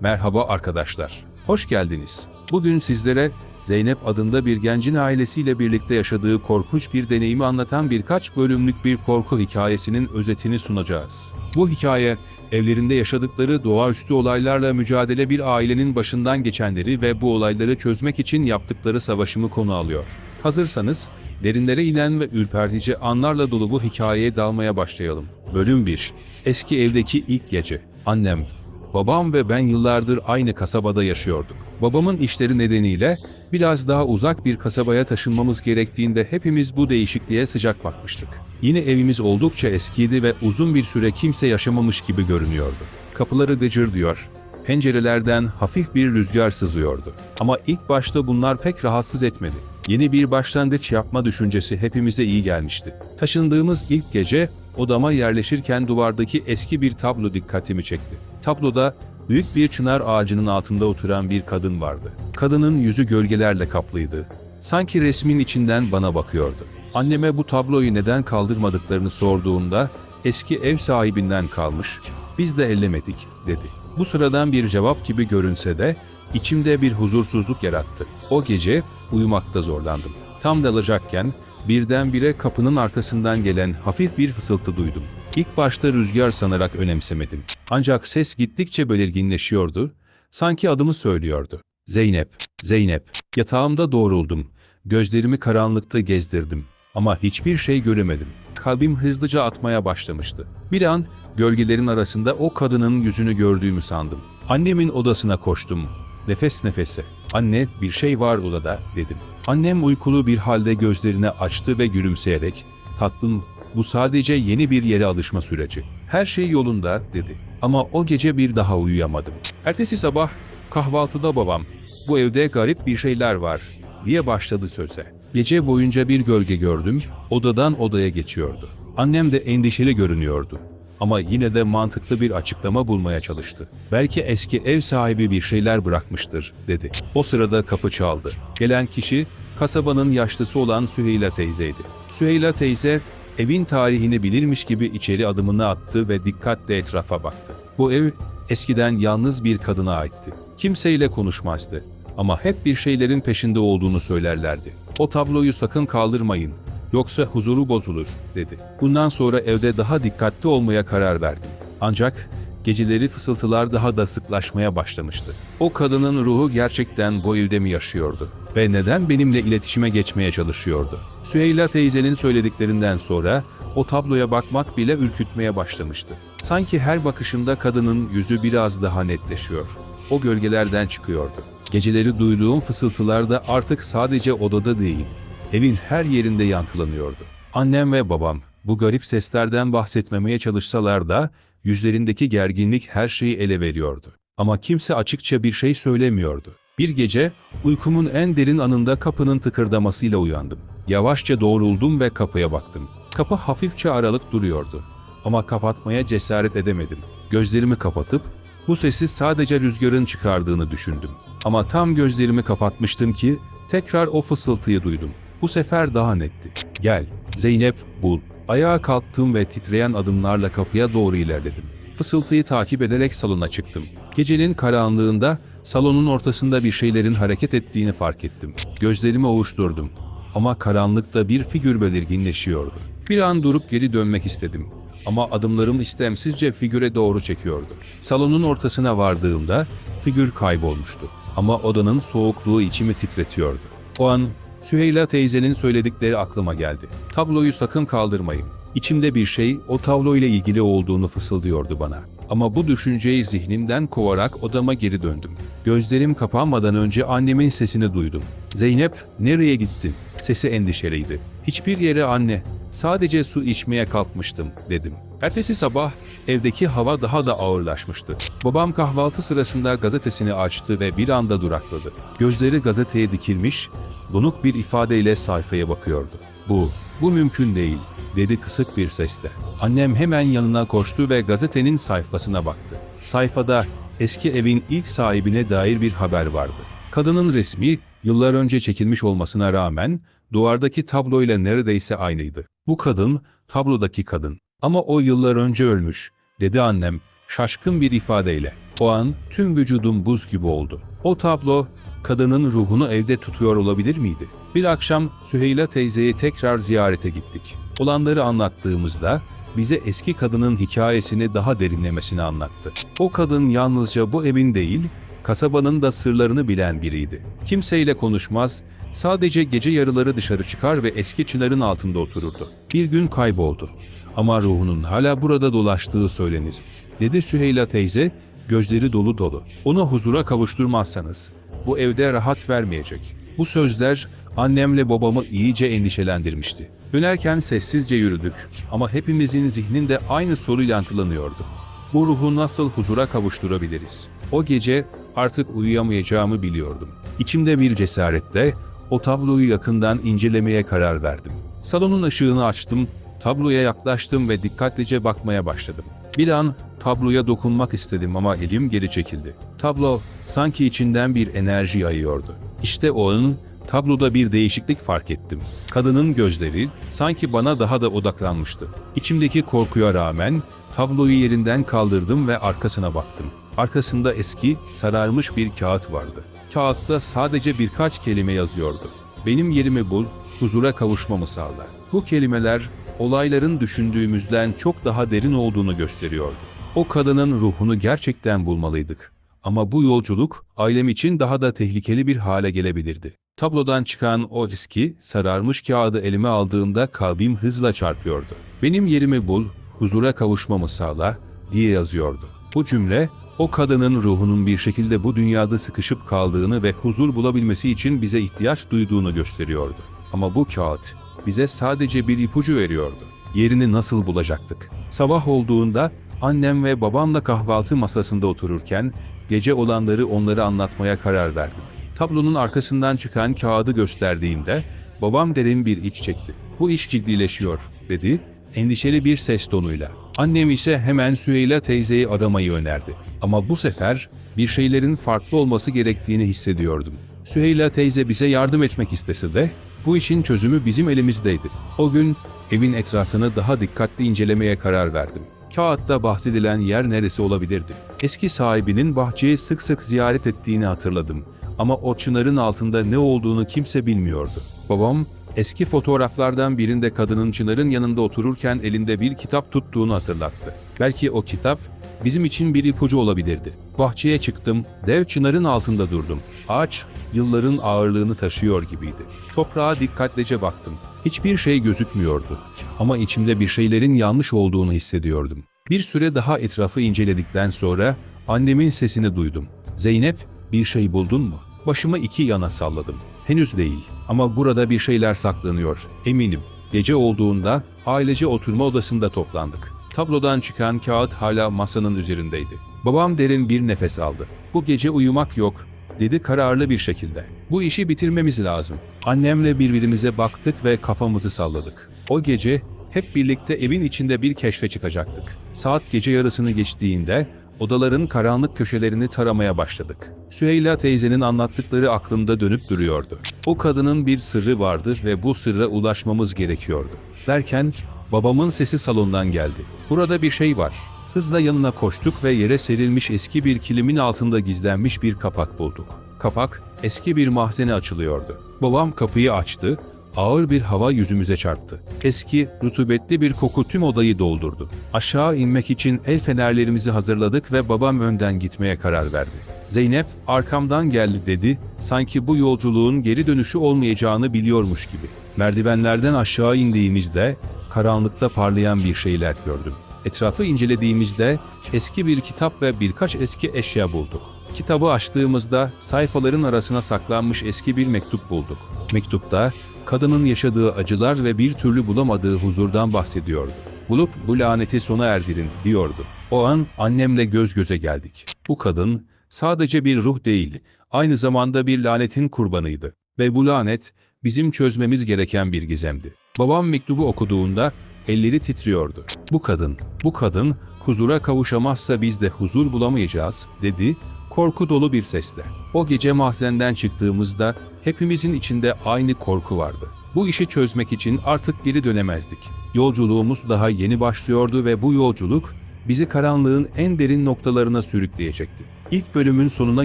Merhaba arkadaşlar. Hoş geldiniz. Bugün sizlere Zeynep adında bir gencin ailesiyle birlikte yaşadığı korkunç bir deneyimi anlatan birkaç bölümlük bir korku hikayesinin özetini sunacağız. Bu hikaye, evlerinde yaşadıkları doğaüstü olaylarla mücadele bir ailenin başından geçenleri ve bu olayları çözmek için yaptıkları savaşımı konu alıyor. Hazırsanız, derinlere inen ve ürpertici anlarla dolu bu hikayeye dalmaya başlayalım. Bölüm 1 Eski evdeki ilk gece Annem, Babam ve ben yıllardır aynı kasabada yaşıyorduk. Babamın işleri nedeniyle biraz daha uzak bir kasabaya taşınmamız gerektiğinde hepimiz bu değişikliğe sıcak bakmıştık. Yine evimiz oldukça eskiydi ve uzun bir süre kimse yaşamamış gibi görünüyordu. Kapıları gıcır diyor, pencerelerden hafif bir rüzgar sızıyordu. Ama ilk başta bunlar pek rahatsız etmedi. Yeni bir başlangıç yapma düşüncesi hepimize iyi gelmişti. Taşındığımız ilk gece odama yerleşirken duvardaki eski bir tablo dikkatimi çekti. Tabloda büyük bir çınar ağacının altında oturan bir kadın vardı. Kadının yüzü gölgelerle kaplıydı. Sanki resmin içinden bana bakıyordu. Anneme bu tabloyu neden kaldırmadıklarını sorduğunda eski ev sahibinden kalmış, biz de ellemedik dedi. Bu sıradan bir cevap gibi görünse de içimde bir huzursuzluk yarattı. O gece uyumakta zorlandım. Tam dalacakken birdenbire kapının arkasından gelen hafif bir fısıltı duydum. İlk başta rüzgar sanarak önemsemedim. Ancak ses gittikçe belirginleşiyordu, sanki adımı söylüyordu. Zeynep, Zeynep. Yatağımda doğruldum. Gözlerimi karanlıkta gezdirdim. Ama hiçbir şey göremedim. Kalbim hızlıca atmaya başlamıştı. Bir an gölgelerin arasında o kadının yüzünü gördüğümü sandım. Annemin odasına koştum. Nefes nefese. Anne bir şey var odada dedim. Annem uykulu bir halde gözlerini açtı ve gülümseyerek tatlım bu sadece yeni bir yere alışma süreci. Her şey yolunda dedi. Ama o gece bir daha uyuyamadım. Ertesi sabah kahvaltıda babam bu evde garip bir şeyler var diye başladı söze. Gece boyunca bir gölge gördüm, odadan odaya geçiyordu. Annem de endişeli görünüyordu. Ama yine de mantıklı bir açıklama bulmaya çalıştı. Belki eski ev sahibi bir şeyler bırakmıştır, dedi. O sırada kapı çaldı. Gelen kişi, kasabanın yaşlısı olan Süheyla teyzeydi. Süheyla teyze, evin tarihini bilirmiş gibi içeri adımını attı ve dikkatle etrafa baktı. Bu ev, eskiden yalnız bir kadına aitti. Kimseyle konuşmazdı. Ama hep bir şeylerin peşinde olduğunu söylerlerdi. O tabloyu sakın kaldırmayın, yoksa huzuru bozulur, dedi. Bundan sonra evde daha dikkatli olmaya karar verdim. Ancak geceleri fısıltılar daha da sıklaşmaya başlamıştı. O kadının ruhu gerçekten bu evde mi yaşıyordu? Ve neden benimle iletişime geçmeye çalışıyordu? Süheyla teyzenin söylediklerinden sonra o tabloya bakmak bile ürkütmeye başlamıştı. Sanki her bakışımda kadının yüzü biraz daha netleşiyor. O gölgelerden çıkıyordu. Geceleri duyduğum fısıltılar da artık sadece odada değil, evin her yerinde yankılanıyordu. Annem ve babam bu garip seslerden bahsetmemeye çalışsalar da yüzlerindeki gerginlik her şeyi ele veriyordu. Ama kimse açıkça bir şey söylemiyordu. Bir gece uykumun en derin anında kapının tıkırdamasıyla uyandım. Yavaşça doğruldum ve kapıya baktım. Kapı hafifçe aralık duruyordu. Ama kapatmaya cesaret edemedim. Gözlerimi kapatıp bu sesi sadece rüzgarın çıkardığını düşündüm. Ama tam gözlerimi kapatmıştım ki tekrar o fısıltıyı duydum. Bu sefer daha netti. Gel, Zeynep, bul. Ayağa kalktım ve titreyen adımlarla kapıya doğru ilerledim. Fısıltıyı takip ederek salona çıktım. Gecenin karanlığında salonun ortasında bir şeylerin hareket ettiğini fark ettim. Gözlerimi ovuşturdum. Ama karanlıkta bir figür belirginleşiyordu. Bir an durup geri dönmek istedim. Ama adımlarım istemsizce figüre doğru çekiyordu. Salonun ortasına vardığımda figür kaybolmuştu. Ama odanın soğukluğu içimi titretiyordu. O an Süheyla teyzenin söyledikleri aklıma geldi. Tabloyu sakın kaldırmayın. İçimde bir şey o tablo ile ilgili olduğunu fısıldıyordu bana. Ama bu düşünceyi zihnimden kovarak odama geri döndüm. Gözlerim kapanmadan önce annemin sesini duydum. Zeynep, nereye gittin? Sesi endişeliydi. Hiçbir yere anne, sadece su içmeye kalkmıştım, dedim. Ertesi sabah evdeki hava daha da ağırlaşmıştı. Babam kahvaltı sırasında gazetesini açtı ve bir anda durakladı. Gözleri gazeteye dikilmiş, donuk bir ifadeyle sayfaya bakıyordu. Bu, bu mümkün değil, dedi kısık bir sesle. Annem hemen yanına koştu ve gazetenin sayfasına baktı. Sayfada eski evin ilk sahibine dair bir haber vardı. Kadının resmi yıllar önce çekilmiş olmasına rağmen duvardaki tabloyla neredeyse aynıydı. Bu kadın tablodaki kadın. Ama o yıllar önce ölmüş, dedi annem şaşkın bir ifadeyle. O an tüm vücudum buz gibi oldu. O tablo kadının ruhunu evde tutuyor olabilir miydi? Bir akşam Süheyla teyzeyi tekrar ziyarete gittik. Olanları anlattığımızda bize eski kadının hikayesini daha derinlemesine anlattı. O kadın yalnızca bu evin değil, kasabanın da sırlarını bilen biriydi. Kimseyle konuşmaz, sadece gece yarıları dışarı çıkar ve eski çınarın altında otururdu. Bir gün kayboldu. Ama ruhunun hala burada dolaştığı söylenir. Dedi Süheyla teyze, gözleri dolu dolu. Onu huzura kavuşturmazsanız, bu evde rahat vermeyecek. Bu sözler annemle babamı iyice endişelendirmişti. Dönerken sessizce yürüdük ama hepimizin zihninde aynı soru yankılanıyordu. Bu ruhu nasıl huzura kavuşturabiliriz? O gece artık uyuyamayacağımı biliyordum. İçimde bir cesaretle o tabloyu yakından incelemeye karar verdim. Salonun ışığını açtım, tabloya yaklaştım ve dikkatlice bakmaya başladım. Bir an tabloya dokunmak istedim ama elim geri çekildi. Tablo sanki içinden bir enerji yayıyordu. İşte o an tabloda bir değişiklik fark ettim. Kadının gözleri sanki bana daha da odaklanmıştı. İçimdeki korkuya rağmen tabloyu yerinden kaldırdım ve arkasına baktım. Arkasında eski, sararmış bir kağıt vardı. Kağıtta sadece birkaç kelime yazıyordu. Benim yerimi bul, huzura kavuşmamı sağla. Bu kelimeler olayların düşündüğümüzden çok daha derin olduğunu gösteriyordu. O kadının ruhunu gerçekten bulmalıydık. Ama bu yolculuk ailem için daha da tehlikeli bir hale gelebilirdi. Tablodan çıkan o riski sararmış kağıdı elime aldığımda kalbim hızla çarpıyordu. Benim yerimi bul, huzura kavuşmamı sağla diye yazıyordu. Bu cümle o kadının ruhunun bir şekilde bu dünyada sıkışıp kaldığını ve huzur bulabilmesi için bize ihtiyaç duyduğunu gösteriyordu. Ama bu kağıt bize sadece bir ipucu veriyordu. Yerini nasıl bulacaktık? Sabah olduğunda annem ve babamla kahvaltı masasında otururken gece olanları onlara anlatmaya karar verdim. Tablonun arkasından çıkan kağıdı gösterdiğimde babam derin bir iç çekti. Bu iş ciddileşiyor dedi endişeli bir ses tonuyla. Annem ise hemen Süheyla teyzeyi aramayı önerdi. Ama bu sefer bir şeylerin farklı olması gerektiğini hissediyordum. Süheyla teyze bize yardım etmek istese de bu işin çözümü bizim elimizdeydi. O gün evin etrafını daha dikkatli incelemeye karar verdim. Kağıtta bahsedilen yer neresi olabilirdi? Eski sahibinin bahçeyi sık sık ziyaret ettiğini hatırladım. Ama o çınarın altında ne olduğunu kimse bilmiyordu. Babam eski fotoğraflardan birinde kadının çınarın yanında otururken elinde bir kitap tuttuğunu hatırlattı. Belki o kitap bizim için bir ipucu olabilirdi. Bahçeye çıktım, dev çınarın altında durdum. Ağaç yılların ağırlığını taşıyor gibiydi. Toprağa dikkatlice baktım. Hiçbir şey gözükmüyordu. Ama içimde bir şeylerin yanlış olduğunu hissediyordum. Bir süre daha etrafı inceledikten sonra annemin sesini duydum. Zeynep, bir şey buldun mu? Başımı iki yana salladım. Henüz değil ama burada bir şeyler saklanıyor, eminim. Gece olduğunda ailece oturma odasında toplandık. Tablodan çıkan kağıt hala masanın üzerindeydi. Babam derin bir nefes aldı. Bu gece uyumak yok, dedi kararlı bir şekilde. Bu işi bitirmemiz lazım. Annemle birbirimize baktık ve kafamızı salladık. O gece hep birlikte evin içinde bir keşfe çıkacaktık. Saat gece yarısını geçtiğinde odaların karanlık köşelerini taramaya başladık. Süheyla teyzenin anlattıkları aklımda dönüp duruyordu. O kadının bir sırrı vardı ve bu sırra ulaşmamız gerekiyordu. Derken babamın sesi salondan geldi. Burada bir şey var. Hızla yanına koştuk ve yere serilmiş eski bir kilimin altında gizlenmiş bir kapak bulduk. Kapak eski bir mahzene açılıyordu. Babam kapıyı açtı, ağır bir hava yüzümüze çarptı. Eski, rutubetli bir koku tüm odayı doldurdu. Aşağı inmek için el fenerlerimizi hazırladık ve babam önden gitmeye karar verdi. Zeynep, arkamdan geldi dedi, sanki bu yolculuğun geri dönüşü olmayacağını biliyormuş gibi. Merdivenlerden aşağı indiğimizde, karanlıkta parlayan bir şeyler gördüm. Etrafı incelediğimizde eski bir kitap ve birkaç eski eşya bulduk. Kitabı açtığımızda sayfaların arasına saklanmış eski bir mektup bulduk. Mektupta kadının yaşadığı acılar ve bir türlü bulamadığı huzurdan bahsediyordu. Bulup bu laneti sona erdirin diyordu. O an annemle göz göze geldik. Bu kadın sadece bir ruh değil, aynı zamanda bir lanetin kurbanıydı. Ve bu lanet bizim çözmemiz gereken bir gizemdi. Babam mektubu okuduğunda elleri titriyordu. Bu kadın, bu kadın huzura kavuşamazsa biz de huzur bulamayacağız dedi korku dolu bir sesle. O gece mahzenden çıktığımızda hepimizin içinde aynı korku vardı. Bu işi çözmek için artık geri dönemezdik. Yolculuğumuz daha yeni başlıyordu ve bu yolculuk bizi karanlığın en derin noktalarına sürükleyecekti. İlk bölümün sonuna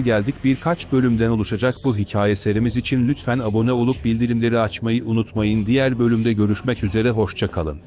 geldik. Birkaç bölümden oluşacak bu hikaye serimiz için lütfen abone olup bildirimleri açmayı unutmayın. Diğer bölümde görüşmek üzere hoşça kalın.